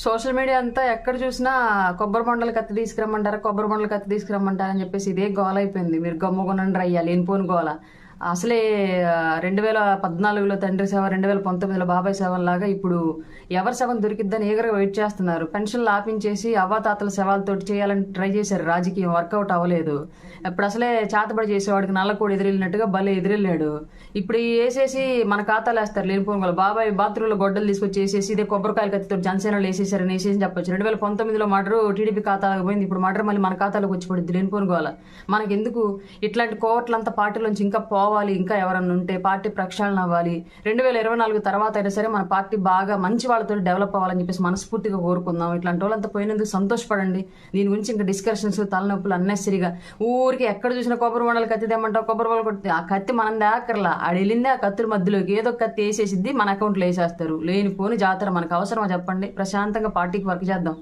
Social media అంతా ఎక్కడ చూసినా కొబ్బరి బొండలు కత్తి తీసుకురమ్మంటారా కొబ్బరి బొండలు కత్తి తీసుకురమ్మంటారా అని చెప్పేసి ఇదే గోల అయిపోయింది. మీరు గమ్ముగునండి రయ్యాలి ఎనిపోని గోల. అసలే రెండు వేల పద్నాలుగులో తండ్రి సేవ రెండు వేల పంతొమ్మిదిలో బాబాయ్ సేవ లాగా ఇప్పుడు ఎవరి శవం దొరికిద్దని ఏగరగా వెయిట్ చేస్తున్నారు. పెన్షన్లు ఆపించేసి అవ్వాతాతల శవాలతోటి చేయాలని ట్రై చేశారు. రాజకీయం వర్కౌట్ అవ్వలేదు. ఇప్పుడు అసలే చేతబడి చేసేవాడికి నల్లకోడి ఎదిరిల్లినట్టుగా భలే ఎదిరిల్లాడు. ఇప్పుడు వేసేసి మన ఖాతాలు వేస్తారు లేనిపోని బాబాయ్ బాత్రూంలో గొడ్డలు తీసుకొచ్చి వేసేసి ఇదే కొబ్బరికాయల కత్తితో జనసేనలో వేసేసారని వేసేసి చెప్పొచ్చు. రెండు వేల పంతొమ్మిదిలో మర్డర్ టీడీపీ ఖాతాలకు పోయింది. ఇప్పుడు మర్డర్ మళ్ళీ మన ఖాతాలోకి వచ్చి పడుద్ది లేనిపోని గోల. మనకి ఎందుకు ఇట్లాంటి కోవట్లంతా పార్టీలోంచి ఇంకా పోవాలి ఇంకా ఎవరన్నా ఉంటే పార్టీ ప్రక్షాళన అవ్వాలి. రెండు వేల ఇరవై నాలుగు తర్వాత అయినా సరే మన పార్టీ బాగా మంచి వాళ్ళతో డెవలప్ అవ్వాలని చెప్పేసి మనస్ఫూర్తిగా కోరుకుందాం. ఇట్లాంటి వాళ్ళంతా పోయినందుకు సంతోషపడండి. దీని గురించి ఇంకా డిస్కషన్స్ తలనొప్పులు అన్నెసరిగా ఊరికి ఎక్కడ చూసిన కొబ్బరి మండలి కత్తి తెమ్మంటావు కొబ్బరి వండలు కొట్టి ఆ కత్తి మనం దాకర్లా. ఆడ వెళ్ళిందే ఆ కత్తుల మధ్యలోకి ఏదో ఒక కత్తి వేసేసిద్ది మన అకౌంట్లో వేసేస్తారు. లేని పోని జాతర మనకు అవసరమా చెప్పండి? ప్రశాంతంగా పార్టీకి వర్క్ చేద్దాం.